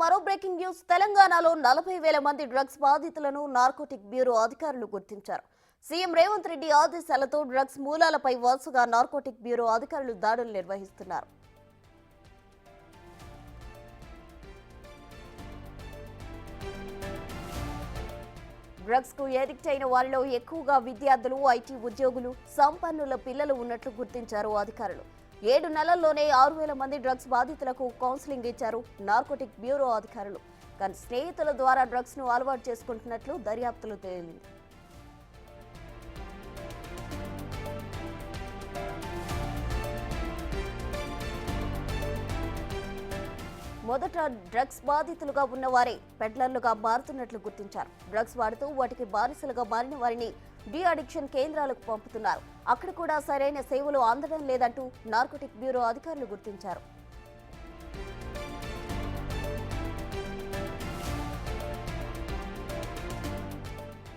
మరో breaking news. తెలంగాణలో నలభై వేల మంది డ్రగ్స్ బాధితులను నార్కోటిక్ బ్యూరో అధికారులు గుర్తించారు. సీఎం రేవంత్ రెడ్డి ఆదేశాలతో డ్రగ్స్ మూలాలపై వరుసగా నార్కోటిక్ బ్యూరో అధికారులు దాడులు నిర్వహిస్తున్నారు. డ్రగ్స్కు ఎడిక్ట్ అయిన వారిలో ఎక్కువగా విద్యార్థులు ఐటీ ఉద్యోగులు సంపన్నుల పిల్లలు ఉన్నట్లు గుర్తించారు అధికారులు. ఏడు నెలల్లోనే ఆరు వేల మంది డ్రగ్స్ బాధితులకు కౌన్సిలింగ్ ఇచ్చారు. నార్కోటిక్ బ్యూరో అధికారులు. కానీ స్నేహితుల ద్వారా డ్రగ్స్ను అలవాటు చేసుకుంటున్నట్లు దర్యాప్తులు తేలింది. మొదట డ్రగ్స్ బాధితులుగా ఉన్నవారే పెడ్లర్లుగా మారుతున్నట్లు గుర్తించారు. డ్రగ్స్ వాడుతూ వాటికి బానిసలుగా మారిన వారిని డి అడిక్షన్ కేంద్రాలకు పంపుతున్నారు. అక్కడ కూడా సరైన సేవలు అందడం లేదంటూ నార్కోటిక్ బ్యూరో అధికారులు గుర్తించారు.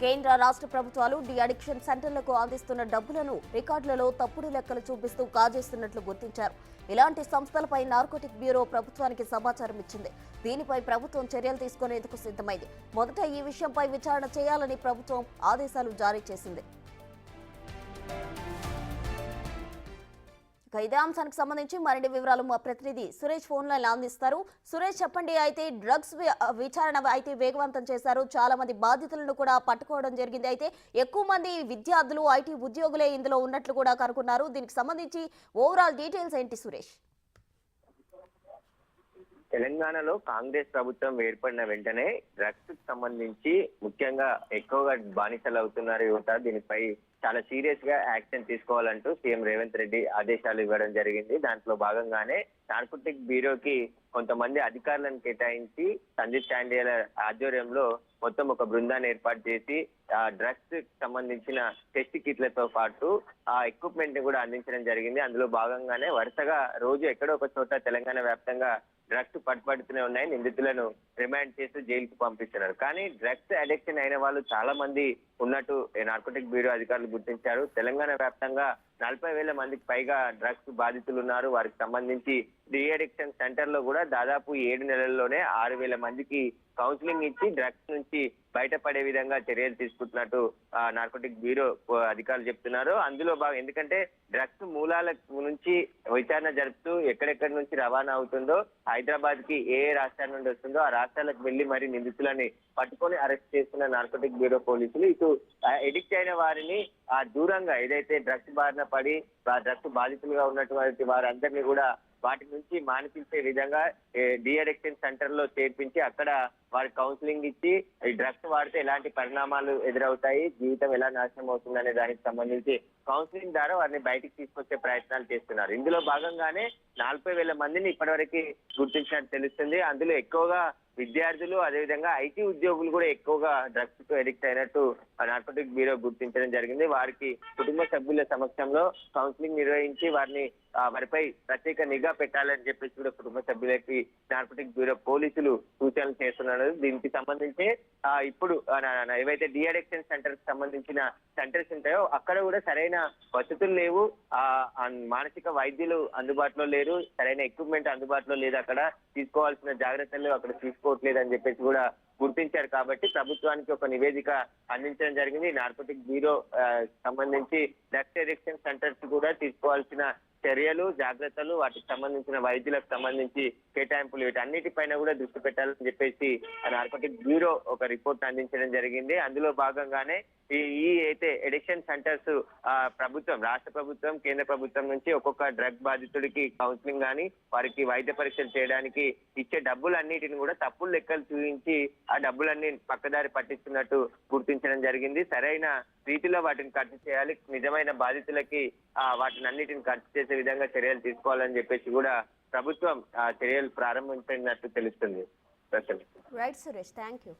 కేంద్ర రాష్ట్ర ప్రభుత్వాలు డి అడిక్షన్ సెంటర్లకు అందిస్తున్న డబ్బులను రికార్డులలో తప్పుడు లెక్కలు చూపిస్తూ కాజేస్తున్నట్లు గుర్తించారు. ఇలాంటి సంస్థలపై నార్కోటిక్ బ్యూరో ప్రభుత్వానికి సమాచారం ఇచ్చింది. దీనిపై ప్రభుత్వం చర్యలు తీసుకునేందుకు సిద్ధమైంది. మొదట ఈ విషయంపై విచారణ చేయాలని ప్రభుత్వం ఆదేశాలు జారీ చేసింది. ఇక ఇదే అంశానికి సంబంధించి మరిన్ని వివరాలు మా ప్రతినిధి సురేష్ ఫోన్ లైన్ అందిస్తారు. సురేష్ చెప్పండి అయితే డ్రగ్స్ విచారణ అయితే వేగవంతం చేశారు. చాలా మంది బాధితులను కూడా పట్టుకోవడం జరిగింది. అయితే ఎక్కువ మంది విద్యార్థులు ఐటీ ఉద్యోగులే ఇందులో ఉన్నట్లు కూడా కనుక్కున్నారు దీనికి సంబంధించి ఓవరాల్ డీటెయిల్స్ ఏంటి సురేష్? తెలంగాణలో కాంగ్రెస్ ప్రభుత్వం ఏర్పడిన వెంటనే డ్రగ్స్ సంబంధించి ముఖ్యంగా ఎక్కువగా బానిసలు అవుతున్నారు యువత. దీనిపై చాలా సీరియస్గా యాక్షన్ తీసుకోవాలంటూ సీఎం రేవంత్ రెడ్డి ఆదేశాలు ఇవ్వడం జరిగింది. దాంట్లో భాగంగానే నార్కోటిక్ బ్యూరోకి కొంతమంది అధికారులను కేటాయించి సందీప్ చాండియాల ఆధ్వర్యంలో మొత్తం ఒక బృందాన్ని ఏర్పాటు చేసి ఆ డ్రగ్స్ సంబంధించిన టెస్ట్ కిట్లతో పాటు ఆ ఎక్విప్మెంట్ని కూడా అందించడం జరిగింది. అందులో భాగంగానే వరుసగా రోజు ఎక్కడో ఒక చోట తెలంగాణ వ్యాప్తంగా డ్రగ్స్ పట్టుబడుతూనే ఉన్నాయి. నిందితులను రిమాండ్ చేస్తూ జైలుకు పంపిస్తున్నారు. కానీ డ్రగ్స్ అడిక్షన్ అయిన వాళ్ళు చాలా మంది ఉన్నట్టు నార్కోటిక్ బ్యూరో అధికారులు గుర్తించారు. తెలంగాణ వ్యాప్తంగా నలభై వేల మందికి పైగా డ్రగ్స్ బాధితులు ఉన్నారు వారికి సంబంధించి డి అడిక్షన్ సెంటర్లో కూడా దాదాపు ఏడు నెలల్లోనే ఆరు వేల మందికి కౌన్సిలింగ్ ఇచ్చి డ్రగ్స్ నుంచి బయటపడే విధంగా చర్యలు తీసుకుంటున్నట్టు ఆ, నార్కోటిక్ బ్యూరో అధికారులు చెప్తున్నారు. అందులో బాగా ఎందుకంటే డ్రగ్స్ మూలాల నుంచి విచారణ జరుపుతూ ఎక్కడెక్కడి నుంచి రవాణా అవుతుందో హైదరాబాద్కి ఏ రాష్ట్రాల నుండి వస్తుందో ఆ రాష్ట్రాలకు వెళ్ళి మరి నిందితులని పట్టుకొని అరెస్ట్ చేస్తున్న నార్కోటిక్ బ్యూరో పోలీసులు ఇటు ఎడిక్ట్ అయిన వారిని ఆ దూరంగా ఏదైతే డ్రగ్స్ బారిన పడి ఆ డ్రగ్స్ బాధితులుగా ఉన్నటువంటి వారందరినీ కూడా వాటి నుంచి మానిపించే విధంగా డిఅడిక్షన్ సెంటర్లో చేర్పించి అక్కడ వారి కౌన్సిలింగ్ ఇచ్చి ఈ డ్రగ్స్ వాడితే ఎలాంటి పరిణామాలు ఎదురవుతాయి జీవితం ఎలా నాశనం అవుతుంది అనే దానికి సంబంధించి కౌన్సిలింగ్ ద్వారా వారిని బయటికి తీసుకొచ్చే ప్రయత్నాలు చేస్తున్నారు. ఇందులో భాగంగానే నలభై వేల మందిని ఇప్పటివరకు గుర్తించినట్టు తెలుస్తుంది. అందులో ఎక్కువగా విద్యార్థులు అదేవిధంగా ఐటీ ఉద్యోగులు కూడా ఎక్కువగా డ్రగ్స్కు ఎడిక్ట్ అయినట్టు నార్కోటిక్ బ్యూరో గుర్తించడం జరిగింది. వారికి కుటుంబ సభ్యుల సమక్షంలో కౌన్సిలింగ్ నిర్వహించి వారిని వారిపై ప్రత్యేక నిఘా పెట్టాలని చెప్పేసి కూడా కుటుంబ సభ్యులకి నార్కోటిక్ బ్యూరో పోలీసులు సూచనలు చేస్తున్నారు. దీనికి సంబంధించి ఇప్పుడు ఏవైతే డిఅడిక్షన్ సెంటర్కి సంబంధించిన సెంటర్స్ ఉంటాయో అక్కడ కూడా సరైన వసతులు లేవు. మానసిక వైద్యులు అందుబాటులో లేరు. సరైన ఎక్విప్మెంట్ అందుబాటులో లేదు అక్కడ. తీసుకోవాల్సిన జాగ్రత్తలు అక్కడ తీసుకో అని చెప్పేసి కూడా గుర్తించారు కాబట్టి ప్రభుత్వానికి ఒక నివేదిక అందించడం జరిగింది. నార్కోటిక్ బ్యూరో సంబంధించి డ్రగ్స్ ఎడిక్షన్ సెంటర్స్ కూడా తీసుకోవాల్సిన చర్యలు జాగ్రత్తలు వాటికి సంబంధించిన వైద్యులకు సంబంధించి కేటాయింపులు వీటన్నిటిపైన కూడా దృష్టి పెట్టాలని చెప్పేసి నార్కోటిక్ బ్యూరో ఒక రిపోర్ట్ అందించడం జరిగింది. అందులో భాగంగానే ఈ ఈ అయితే ఎడిక్షన్ సెంటర్స్ ప్రభుత్వం రాష్ట్ర ప్రభుత్వం కేంద్ర ప్రభుత్వం నుంచి ఒక్కొక్క డ్రగ్ బాధితుడికి కౌన్సిలింగ్ కానీ వారికి వైద్య పరీక్షలు చేయడానికి ఇచ్చే డబ్బులన్నిటిని కూడా తప్పులు లెక్కలు చూపించి ఆ డబ్బులన్నీ పక్కదారి పట్టిస్తున్నట్టు గుర్తించడం జరిగింది. సరైన రీతిలో వాటిని ఖర్చు చేయాలి. నిజమైన బాధితులకి వాటిని అన్నిటిని ఖర్చు చేసే విధంగా చర్యలు తీసుకోవాలని చెప్పేసి కూడా ప్రభుత్వం ఆ చర్యలు ప్రారంభించినట్టు తెలుస్తుంది. ప్రశ్న రైట్ సురేష్ థ్యాంక్ యూ